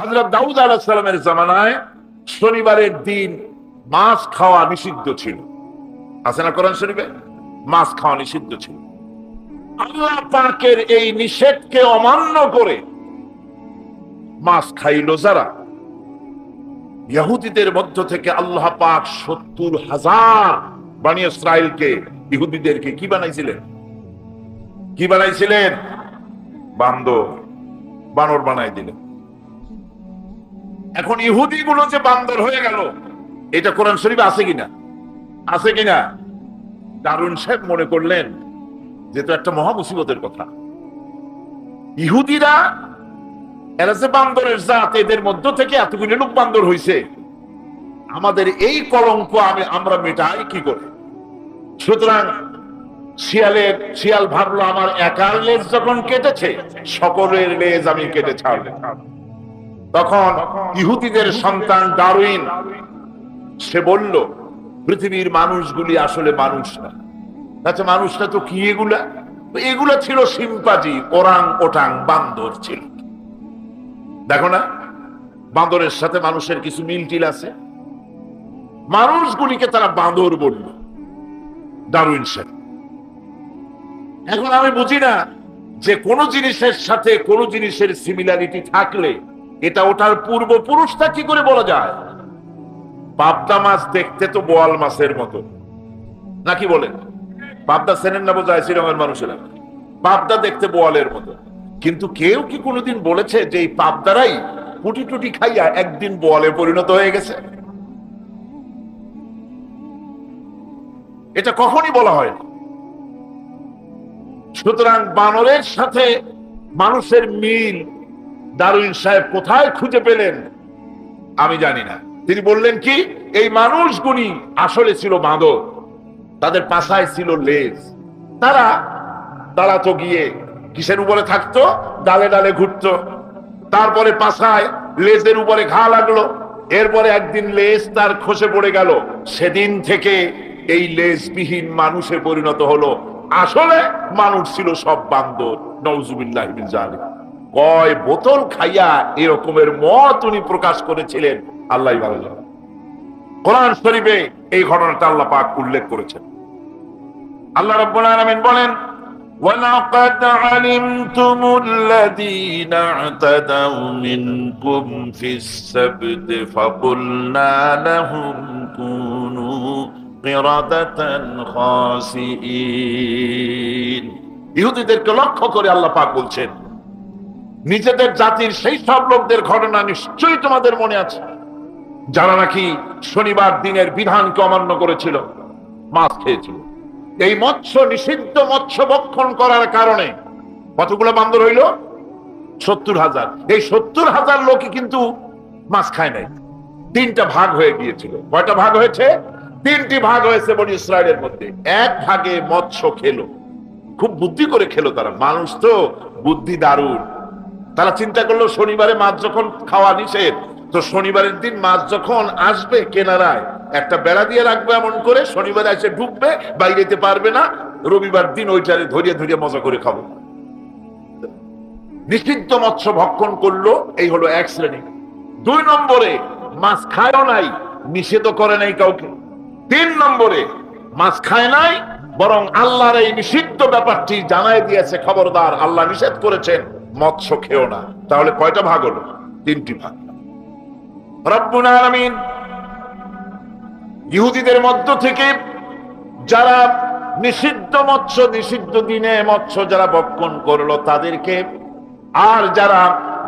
হজরত দাউদ আলাহিসাল্লামের জামানায় শনিবারের দিন মাছ খাওয়া নিষিদ্ধ ছিল। আছে না কোরআন শরীফে? মাছ খাওয়া নিষিদ্ধ ছিল। আল্লাহ পাকের এই নিষেধকে অমান্য করে মাছ খাইল যারা? ইহুদিদের মধ্য থেকে আল্লাহ পাক সত্তর হাজার বানি ইসরায়েলকে ইহুদিদেরকে কি বানাইছিলেন? কি বানাইছিলেন? বান্দর। বানর বানাই দিলেন। এখন ইহুদি গুলো যে বান্দর হয়ে গেল, এটা কোরআন শরীফ আছে কিনা? আছে কিনা? দারুণ সাহেব মনে করলেন যে তো একটা মহা মুসিবতের কথা। ইহুদিরা, এরা যে বান্দরের জাত, এদের মধ্য থেকে এতগুলি লোক বান্দর হইছে। আমাদের এই কলঙ্ক আমি, আমরা মেটাই কি করে? সুতরাং শিয়ালের, শিয়াল ভাবলো আমার একার লেজ যখন কেটেছে, সকলের লেজ আমি কেটে ছাড়লে তখন ইহুদিদের সন্তান ডারউইন, সে বলল, পৃথিবীর মানুষগুলি আসলে মানুষ না। আচ্ছা মানুষটা তো কি এগুলা? এগুলা ছিল সিম্পাজি ওরাং ওটাং, বান্দর ছিল। দেখো না, বান্দরের সাথে মানুষের কিছু মিল টিল আছে। মানুষগুলিকে তারা বান্দর বলল দারুইন সাহেব। এখন আমি বুঝি না যে কোনো জিনিসের সাথে কোনো জিনিসের সিমিলারিটি থাকলে এটা ওটার পূর্বপুরুষটা কি করে বলা যায়? পাবদা মাছ দেখতে তো বোয়াল মাছের মতো। নাকি বলেন? পাবদা সেনেন না বোঝায় শ্রীরঙের মানুষেরা? পাবদা দেখতে বোয়ালের মতো। কিন্তু কেউ কি কোনোদিন বলেছে যে এই পাবদারাই পুটি টুটি খাইয়া একদিন বোয়ালে পরিণত হয়ে গেছে? এটা কখনই বলা হয় সুতরাং বানরের সাথে মানুষের মিল দারুইন সাহেব কোথায় খুঁজে পেলেন? আমি জানি না। তিনি বললেন কি, এই মানুষগুলি আসলে ছিল বাঁদর। তাদের পাশায় ছিল লেজ। তারা দাঁড়াতো গিয়ে কিসের উপরে থাকতো? ডালে ডালে ঘুরত। তারপরে পাশায় লেজের উপরে ঘা লাগল। এরপরে একদিন লেজ তার খসে পড়ে গেল। সেদিন থেকে এই লেজবিহীন মানুষে পরিণত হলো। আসলে মানুষ ছিল সব বান্দর নওজুবিল্লাহ বিন জালিম কয় বোতল খাইয়া এরকমের মত উনি প্রকাশ করেছিলেন আল্লাহ ভালো জানেন কোরআন শরীফে এই ঘটনাটা আল্লাহ পাক উল্লেখ করেছেন আল্লাহ রাব্বুল আলামিন বলেন ولقد علمتم الذين اعتدوا منكم في السبت فقلنا لهم كونوا قردة خاسئين ইহুদিদেরকে লক্ষ্য করে আল্লাহ পাক বলছেন নিজেদের জাতির সেই সব লোকদের ঘটনা নিশ্চয়ই তোমাদের মনে আছে। যারা নাকি শনিবার দিনের বিধানকে অমান্য করেছিল, মাছ খেয়েছিল। এই মৎস্য, নিষিদ্ধ মৎস্য ভক্ষণ করার কারণে কতগুলো বান্দর হইল? সত্তর হাজার। এই সত্তর হাজার লোকই কিন্তু মাছ খায় নাই। তিনটা ভাগ হয়ে গিয়েছিল। কয়টা ভাগ হয়েছে? তিনটি ভাগ হয়েছে বলি ইসরায়েলের মধ্যে। এক ভাগে মৎস্য খেলো। খুব বুদ্ধি করে খেলো তারা। মানুষ তো বুদ্ধি দারুণ। তারা চিন্তা করল, শনিবারে মাছ যখন খাওয়া নিষেধ, তো শনিবারের দিন মাছ যখন আসবে কেনারায়, একটা বেড়া দিয়ে রাখবে এমন করে, শনিবারে এসে ঢুকবে, বাইরে যেতে পারবে না, রবিবার দিন ওইটারে ধরিয়ে ধরিয়ে মজা করে খাব। নিষিদ্ধ মৎস্য ভক্ষণ করল, এই হলো এক শ্রেণি। দুই নম্বরে, মাছ খায়ও নাই নিষেধ করে নাই কাউকে। তিন নম্বরে, মাছ খায় নাই, বরং আল্লাহর এই নিষিদ্ধ ব্যাপারটি জানাই দিয়েছে খবরদার, আল্লাহ নিষেধ করেছেন। মৎস্য খেও না। তাহলে কয়টা ভাগ হলো? তিনটি ভাগ। রব্বুল আলামিন ইহুদিদের মধ্য থেকে যারা নিষিদ্ধ মৎস্য, নিষিদ্ধ দিনে মৎস্য যারা ভক্ষণ করল তাদেরকে আর যারা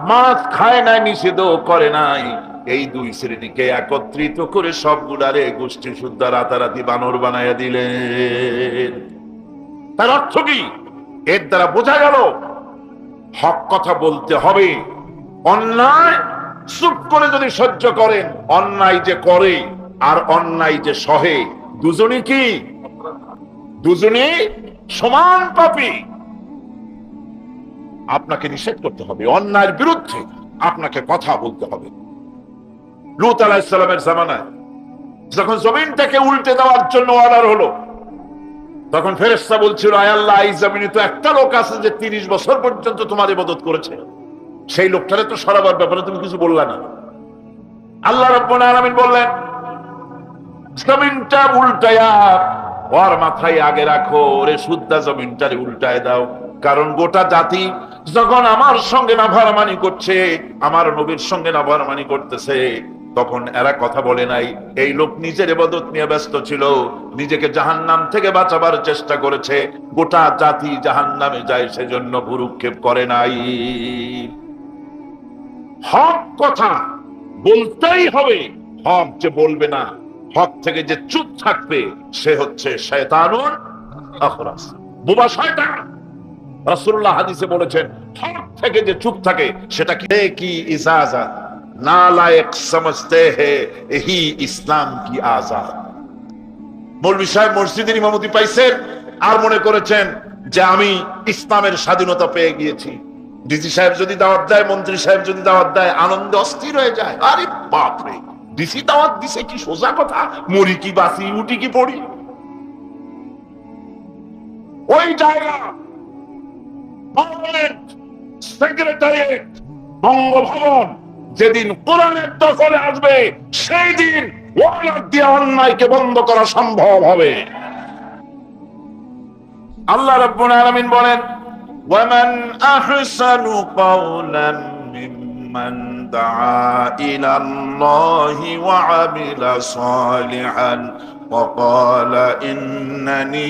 মাছ খায় নাই, নিষিদ্ধ করে নাই, এই দুই শ্রেণীকে একত্রিত করে সবগুলারে গোষ্ঠী শুদ্ধ রাতারাতি বানর বানাইয়া দিলেন। তার অর্থ কি? এর দ্বারা বোঝা গেল হক কথা বলতে হবে। অন্যায় চুপ করে যদি সহ্য করেন, অন্যায় যে করে আর অন্যায় যে সহে, দুজনই কি? দুজনই সমান পাপী। আপনাকে নিষেধ করতে হবে, অন্যায়ের বিরুদ্ধে আপনাকে কথা বলতে হবে। লুত আলাহিসাল্লামের জামানায় যখন জমিনটাকে উল্টে দেওয়ার জন্য অর্ডার হলো তখন ফেরেস্তা বলছিল, আয় আল্লাহ, এই জমিনে তো একটা লোক আছে যে তিরিশ বছর পর্যন্ত তোমার ইবাদত করেছে। সেই লোকটারে তো সরাবার ব্যাপারে তুমি কিছু বললা না। আল্লাহ রব্বুল আলামিন বললেন, জমিনটা উল্টায়া ওর মাথায় আগে রাখো, ওরে শুদ্ধা জমিনটারে উল্টায় দাও। কারণ গোটা জাতি যখন আমার সঙ্গে নাভারমানি করছে, আমার নবীর সঙ্গে নাভারমানি করতেছে তখন এরা কথা বলে নাই, এই লোক নিজের এবাদত নিয়ে ব্যস্ত ছিল, নিজেকে জাহান্নাম থেকে বাঁচাবার চেষ্টা করেছে, গোটা জাতি জাহান্নামে যায় সেজন্য ভুরুক্ষেপ করে নাই। হক কথা বলতেই হবে, হক যে বলবে না, হক থেকে যে চুপ থাকবে, সে হচ্ছে শয়তানুন আখরাস। বোবা শয়তান! রাসূলুল্লাহ হাদিসে বলেছেন, হক থেকে যে চুপ থাকে, সেটা কি? ইজাজত নালায়েক সমঝতে হে এহি ইসলাম কি আজাদ। মৌলভী সাহেব মসজিদের ইমামতি পাইছেন আর মনে করেছেন যে আমি ইসলামের স্বাধীনতা পেয়ে গিয়েছি। ডিসি সাহেব যদি দাওয়াত দেয়, মন্ত্রী সাহেব যদি দাওয়াত দেয়, আনন্দে অস্থির হয়ে যায়। আরে বাপরে, ডিসি দাওয়াত দিছে কি সোজা কথা? মরি কি বাসি উঠি কি পড়ি? ওই জায়গা, পার্লামেন্ট, সেক্রেটারিয়েট, বঙ্গভবন যেদিন কোরআনের দখলে আসবে সেই দিন ওয়ালাদ দিয়ে অন্যায়কে বন্ধ করা সম্ভব হবে। আল্লাহ রাব্বুল আলামিন বলেন, ওয়ামান আহসানু কাওলান দাআ ইলা আল্লাহি ওয়া আমিলা সালিহান ওয়া ইন্নানি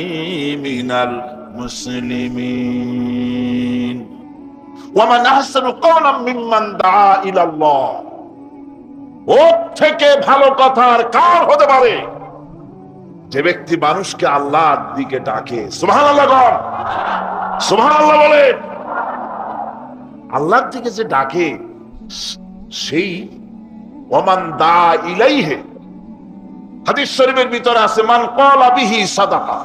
মিনাল মুসলিমিন। ওয়ামান আহসানু কাওলাম মিম্মান থেকে ভালো কথা আর কার হতে পারে? যে ব্যক্তি মানুষকে আল্লাহর দিকে ডাকে। সুবহানাল্লাহ সুবহানাল্লাহ বলেন। আল্লাহর দিকে যে ডাকে, সেই ওমান দা ইলাইহে। হাদিস শরীফের ভিতরে আছে, মান ক্বালা বিহি সাদাকা।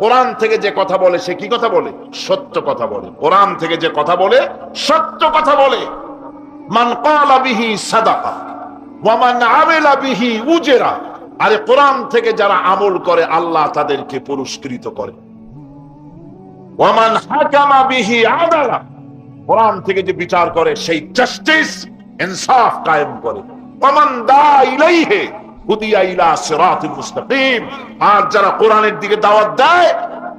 কোরআন থেকে যে কথা বলে, সে কি কথা বলে? সত্য কথা বলে। কোরআন থেকে যে কথা বলে, সত্য কথা বলে। মান বিহি সাদাকা, ওয়া মান আমিলা উজরা। আরে কোরআন থেকে যারা আমল করে, আল্লাহ তাদেরকে পুরস্কৃত করে। ওয়ামান হাকামা বিহি আদালা, কোরআন থেকে যে বিচার করে, সেই জাস্টিস, ইনসাফ কায়েম করে। ওয়ামান দা ইলাইহি আর যারা কোরআনের দিকে দাওয়াত দেয়,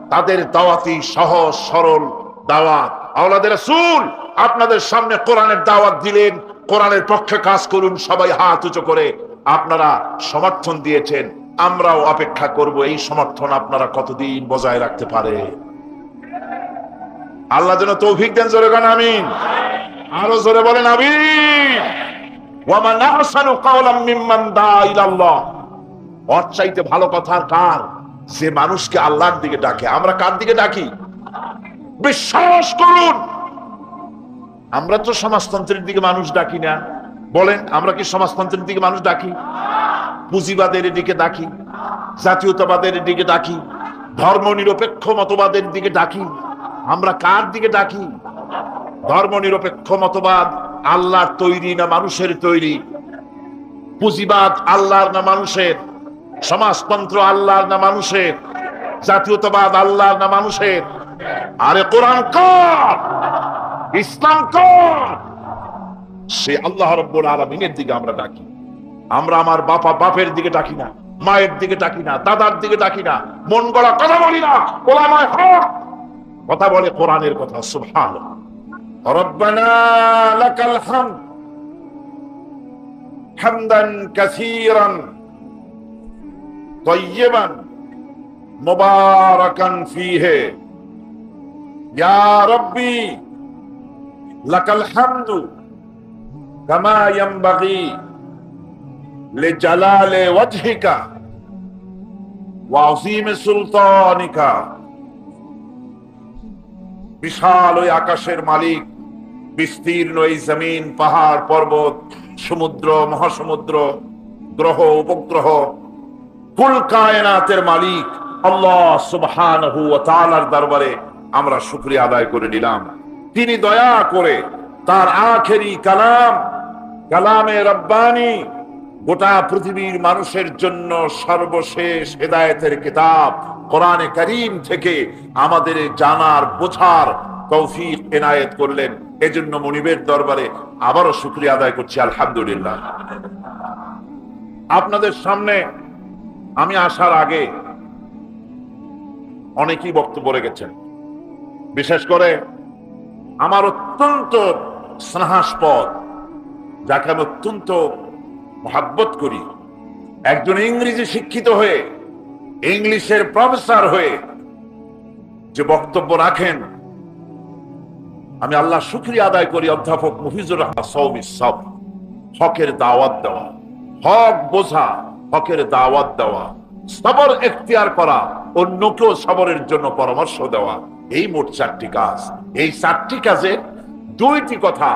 তাদের দাওয়াতই সহজ, সরল দাওয়াত। আওলাদের রাসূল, আপনাদের সামনে কোরআনের দাওয়াত দিলেন, কোরআনের পক্ষে কাজ করুন, সবাই হাত উঁচু করে আপনারা সমর্থন দিয়েছেন। আমরাও অপেক্ষা করব, এই সমর্থন আপনারা কতদিন বজায় রাখতে পারে? আল্লাহ যেন তৌফিক দেন, জোরে গান, আমিন। আরও জোরে বলেন, আমিন। চাইতে ভালো কথা কার? যে মানুষকে আল্লাহর দিকে ডাকে। আমরা কার দিকে ডাকি? বিশ্বাস করুন। আমরা তো সমাজতন্ত্রের দিকে মানুষ ডাকি না। বলেন, আমরা কি সমাজতন্ত্রের দিকে মানুষ ডাকি? পুঁজিবাদের দিকে ডাকি, জাতীয়তাবাদের দিকে ডাকি ধর্ম নিরপেক্ষ মতবাদের দিকে ডাকি। আমরা কার দিকে ডাকি? ধর্ম নিরপেক্ষ মতবাদ আল্লাহর তৈরি না মানুষের তৈরি? পুঁজিবাদ আল্লাহর না মানুষের? সমাজতন্ত্র আল্লাহর না মানুষের? জাতীয়তাবাদ আল্লাহর না মানুষের? আরে কোরআন কর! ইসলাম কর! সে আল্লাহ রব্বুল আলমিনের দিকে আমরা ডাকি। আমরা আমার বাপা বাপের দিকে ডাকি না, মায়ের দিকে ডাকি না, দাদার দিকে ডাকি না, মন গড়া কথা বলি না কথা বলে কোরআনের কথা সুবহান রব্বানা লাকাল হামদ হামদান কাসীরান طيبا مباركا فيه يا ربي لك الحمد كما ينبغي لجلال وجهك وعظيم سلطانك বিশাল ওই আকাশের মালিক বিস্তীর্ণ এই জমিন, পাহাড়, পর্বত, সমুদ্র, মহাসমুদ্র, গ্রহ, উপগ্রহ, কুল কায়নাতের মালিক আল্লাহ সুবহানাহু ওয়া তাআলার দরবারে আমরা আদায় করে নিলাম। তিনি দয়া করে তার আখেরি কালাম, কালামে রব্বানি, গোটা পৃথিবীর মানুষের জন্য সর্বশেষ হেদায়েতের কিতাব কোরআনে করিম থেকে আমাদের জানার, বোঝার তৌফিক এনায়েত করলেন। এজন্য মনিবের দরবারে আবারও শুক্রিয়া আদায় করছি, আলহামদুলিল্লাহ। আপনাদের সামনে আমি আসার আগে অনেকেই বক্তব্য রেখেছেন। বিশেষ করে আমার অত্যন্ত স্নেহাস্পদ, যাকে আমি অত্যন্ত মহাব্বত করি, একজন ইংরেজি শিক্ষিত হয়ে, ইংলিশের প্রফেসর হয়ে যে বক্তব্য রাখেন আমি আল্লাহ শুক্রিয়া আদায় করি, অধ্যাপক মুফিজুর রহমান সৌমি সব হকের দাওয়াত দেওয়া, হক বোঝা, হকের দাওয়াত দেওয়া, সবর এখতিয়ার করা, অন্যকেও সবরের জন্য পরামর্শ দেওয়া, এই মোট চারটি কাজ। এই চারটি কাজে দুইটি কথা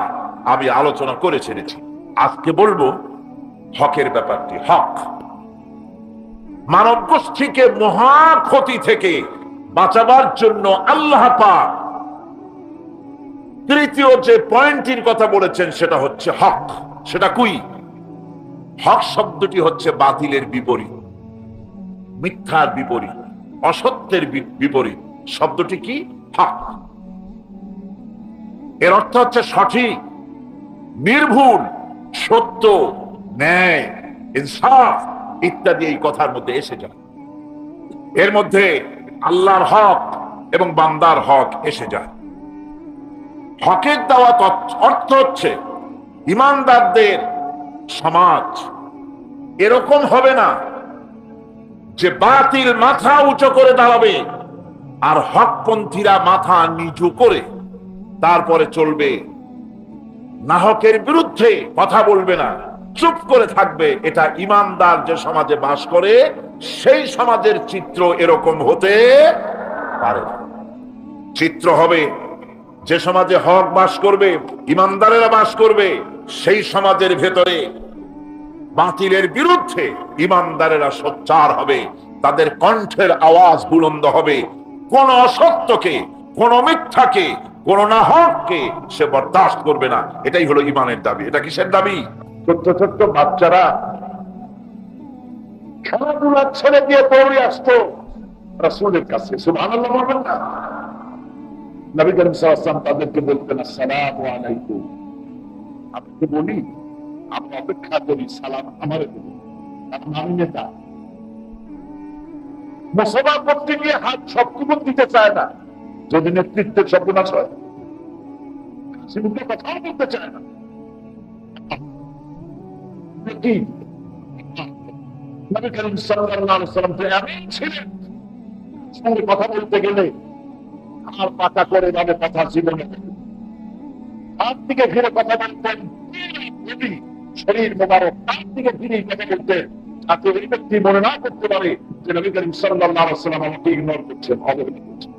আমি আলোচনা করে ছেড়েছি। আজকে বলব হকের ব্যাপারটি, হক। মানব গোষ্ঠীকে মহা ক্ষতি থেকে বাঁচাবার জন্য আল্লাহ পাক তৃতীয় যে পয়েন্টটির কথা বলেছেন সেটা হচ্ছে হক। সেটা কুই? হক শব্দটি হচ্ছে বাতিলের বিপরীত, মিথ্যার বিপরীত, অসত্যের বিপরীত। শব্দটি কি? হক। এর অর্থ হচ্ছে সঠিক, নির্ভুল, সত্য, ন্যায়, ইনসাফ ইত্যাদি এই কথার মধ্যে এসে যায়। এর মধ্যে আল্লাহর হক এবং বান্দার হক এসে যায়। হকের দেওয়া অর্থ হচ্ছে ইমানদারদের সমাজ। এরকম হবে না যে বাতিল মাথা উঁচু করে দাঁড়াবে আর হকপন্থীরা মাথা নিচু করে তারপরে চলবে। না হকের বিরুদ্ধে কথা বলবে না, চুপ করে থাকবে। এটা ইমানদার যে সমাজে বাস করে, সেই সমাজের চিত্র এরকম হতে পারে চিত্র হবে যে সমাজে হক বাস করবে, ইমানদারেরা বাস করবে, সেই সমাজের ভেতরে বাতিলের বিরুদ্ধে ইমানদারেরা সোচ্চার হবে, তাদের কণ্ঠের আওয়াজ বুলন্দ হবে। কোন অসত্যকে, কোন মিথ্যাকে, কোন নাহককে সে বরদাস্ত করবে না। এটাই হলো ইমানের দাবি। এটা কিসের দাবি? ছোট্ট ছোট্ট বাচ্চারা খেলাধুলা ছেড়ে দিয়ে দৌড়ে আসতো। রাসূলের কাছে। সুবহানাল্লাহ বলবেন না? নবী করিম ওয়াসাল্লাম তাদেরকে বলতেন, আসসালামু আলাইকুম। তো বলি আমি অপেক্ষা করি, সালাম আমার কারণ আমি নেতা মুসলমান করতে গিয়ে হাত দিতে চায় না। যদি নেতৃত্বের সর্বনাশ হয় সে মুখে কথাও বলতে চায় না। কি সঙ্গে কথা বলতে গেলে আর পাকা করে যাবে কথা জীবনে। তার দিকে ফিরে কথা বলতেন। শরীর মোবারক। তার দিকে ফিরে কথা বলতেন। ওই ব্যক্তি মনে না করতে পারে যে নবী করিম আমাকে ইগনোর করছেন, অবহেলা করছেন।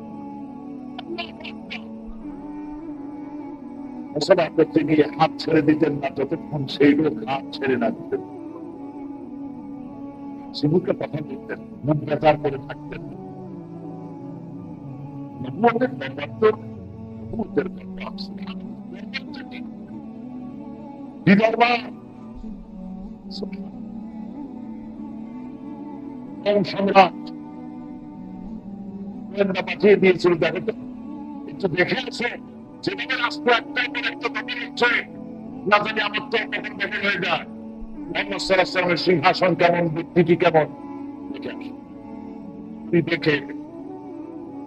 করতে গিয়ে হাত ছেড়ে দিতেন না, যতক্ষণ সেই লোক হাত ছেড়ে না দিতেন। সিবুকে কথা বলতেন মুখ বেচার করে থাকতেন দেখো একটু দেখে আছে রাস্তা একটা হচ্ছে না জানি আমার তো কখন দখল হয়ে যায় মোহাম্মদ সিংহাসন কেমন ব্যক্তিটি কেমন দেখে দেখে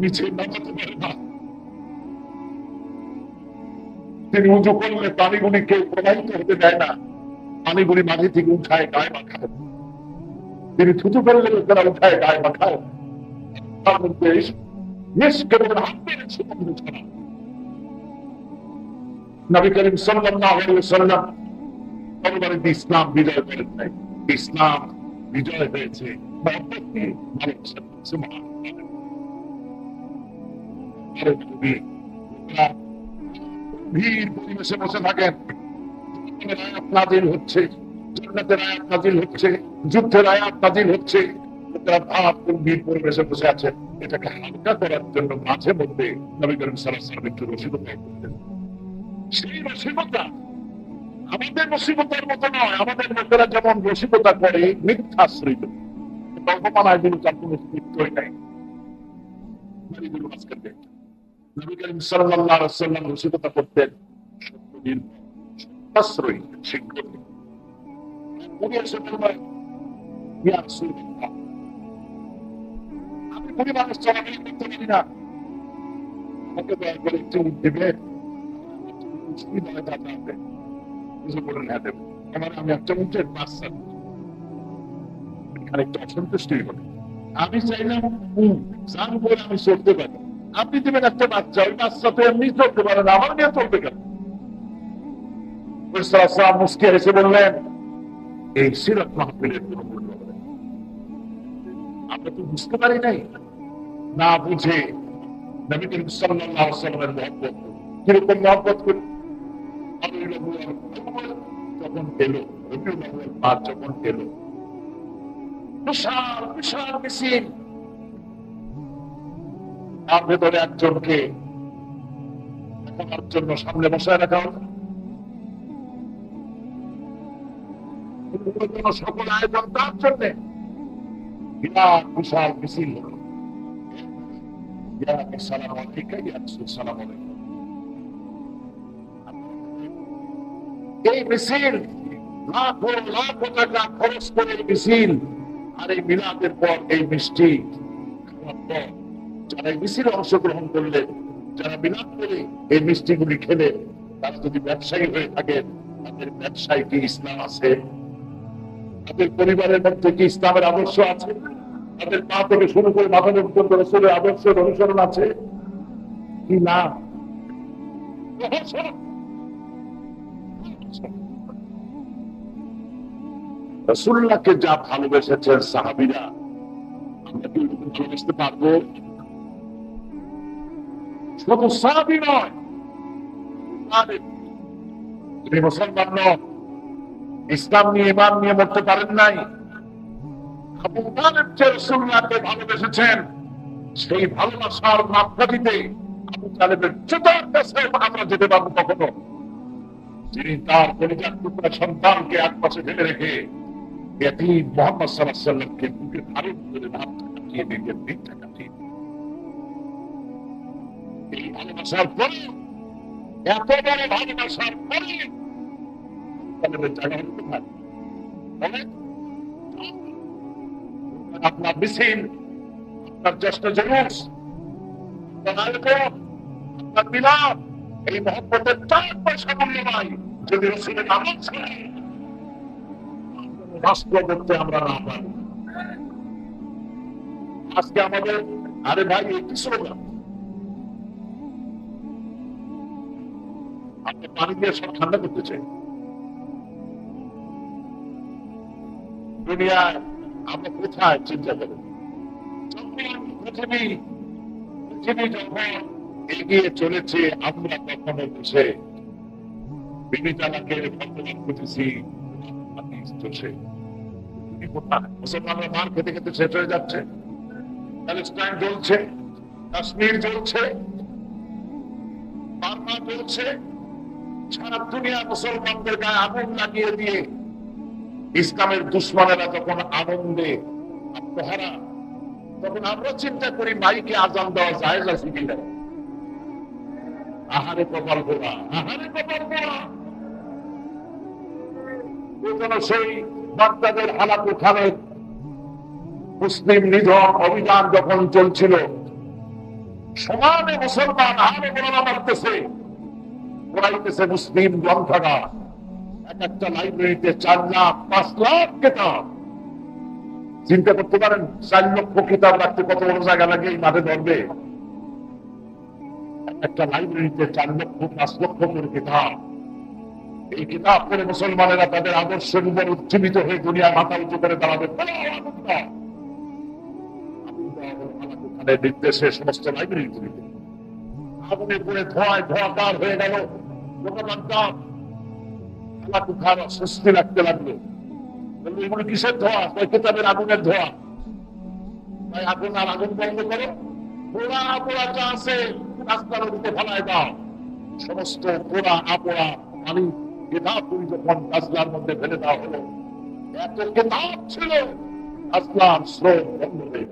নিচে নামাতে পারে না তিনি উঁচু করলে পানিগুলি কেউ প্রবাহিত হতে দেয় না পানিগুলি মাঝে থেকে উঠায় গায়ে মাখায় তিনি থুতু করলে লোকেরা উঠায় গায়ে মাখায় তার মধ্যে ইসলাম বিজয় করেন ইসলাম, বিজয় হয়েছে। যুদ্ধের আয়াত নাজিল হচ্ছে গম্ভীর পরিবেশে বসে আছে। এটাকে হালকা করার জন্য মাঝে মধ্যে নবী করিম একটু রসিকতা সেই রসিকতা আমাদের রসিকতার মতো নয়। আমাদের লোকেরা যেমন রসিকতা করে, মিথ্যাশ্রিত। কল্পনায়গুলো তার কোনো নাই। নবী করিম ওয়াসাল্লাম রসিকতা করতেন। শিক্ষক ইয়া রাসূলুল্লাহ, আমি বুড়ি মানুষ চলাফেরা করতে পারি না। আমাকে দয়া করে একটু তাতে আপনি বলেন হ্যাঁ দেবো। আমার আমি একটা উঠের বাচ্চা এখানে একটু অসন্তুষ্টি হবে আমি চাইলাম বলে আমি চলতে পারি। আপনি দেবেন একটা বাচ্চা ওই বাচ্চা তো এমনি চলতে পারে না, আমার নিয়ে চলতে কেন? মুসকে এসে বললেন, এই মাহফিলের কোন মূল্য আমরা তো বুঝতে পারি নাই। না বুঝে নবী করিম সাল্লাল্লাহু আলাইহি মহব্বত, কীরকম মহব্বত করি? আউয়াল যখন রবিউল আউয়াল মাস যখন বিশাল বিশাল মিছিল। তার ভেতরে একজনকে দেখানোর জন্য সামনে বসায় রাখা জন্য সকল আয়োজন তার বিরাট বিশাল মিছিল। সালাম এই মিছিল টাকা খরচ করে মিছিল, আর এই মিলাদের পর এই মিষ্টি পর যারা মিছিলে অংশগ্রহণ করলেন যারা মিলাদ করে এই মিষ্টিগুলি খেলে, তারা যদি ব্যবসায়ী হয়ে থাকেন তাদের ব্যবসায় কি ইসলাম আছে? তাদের পরিবারের মধ্যে কি ইসলামের আদর্শ আছে? তাদের পা থেকে শুরু করে মাথা পর্যন্ত রসুলের আদর্শের অনুসরণ আছে? কি না? রসুল্লাহকে যা ভালোবেসেছেন সাহাবিরা, আমরা কি ভালোবাসতে পারব? শুধু সাহাবি নয় মুসলমান নন ইসলাম নিয়ে ইমান নিয়ে মরতে পারেন নাই ভালোবেসেছেন সেই ভালোবাসার মাপকাঠিতে আবু তালেবের আমরা যেতে পারব কখনো যিনি তার পরিবার টুকরা সন্তানকে এক পাশে ফেলে রেখে এটি মোহাম্মদ সাল্লাহ সাল্লামকে বুকে ধারণ করে কাটিয়ে দিলেন। ভালোবাসার পরে ভালোবাসার পরে আপনার আপনার জ্যেষ্ঠ আপনার এই মহব্বতের চার পয়সা মূল্য নাই যদি রসুলের আমল ছিল করতে আমরা না পারি। আজকে আমাদের, আরে ভাই, এই কি পানি দিয়ে সব ঠান্ডা করতে চাই। দুনিয়ায় কোথায় চিন্তা পৃথিবী পৃথিবী যখন এগিয়ে চলেছে, আমরা হাদিস চলছে। মুসলমানরা মার খেতে খেতে শেষ হয়ে যাচ্ছে। প্যালেস্টাইন জ্বলছে, কাশ্মীর জ্বলছে, বার্মা জ্বলছে। সারা দুনিয়া মুসলমানদের গায়ে আগুন লাগিয়ে দিয়ে ইসলামের দুশ্মনেরা যখন আনন্দে আত্মহারা। তখন আমরা চিন্তা করি, মাইকে আজান দেওয়া যায় আছে কিনা? আহারে কপাল গোড়া আহারে কপাল গোড়া সেই বাগদাদের মুসলিম নিধন অভিযান যখন চলছিল, সমানে মুসলমান আহারে গোড়া মারতেছে পড়াইতেছে মুসলিম গ্রন্থাগার। এক একটা লাইব্রেরিতে চার লাখ, পাঁচ লাখ কিতাব। চিন্তা করতে পারেন, চার লক্ষ কিতাব রাখতে কত বড় জায়গা লাগে এই মাঠে ধরবে? একটা লাইব্রেরিতে চার লক্ষ, পাঁচ লক্ষ করে কিতাব। এই কিতাব করে মুসলমানেরা তাদের আদর্শের উপর উজ্জীবিত হয়ে দুনিয়ার মাথা উঁচু করে দাঁড়াবে। বলো নির্দেশে সমস্ত লাইব্রেরিগুলিতে আগুনে পুড়ে ধোঁয়ায় ধোঁয়াকার হয়ে গেল। সুস্থি রাখতে লাগল। এগুলো কিসের ধোয়া? কিতাবের আগুনের ধোয়া। তাই আগুন আর আগুন বন্ধ পোড়া পোড়া যা আছে, রাস্তার ফেলায় দাও। সমস্ত পোড়া, আপোড়া যখন মধ্যে ফেলে দেওয়া হলো। এত কেতাব ছিল আসলাম স্রোত বন্ধ হয়ে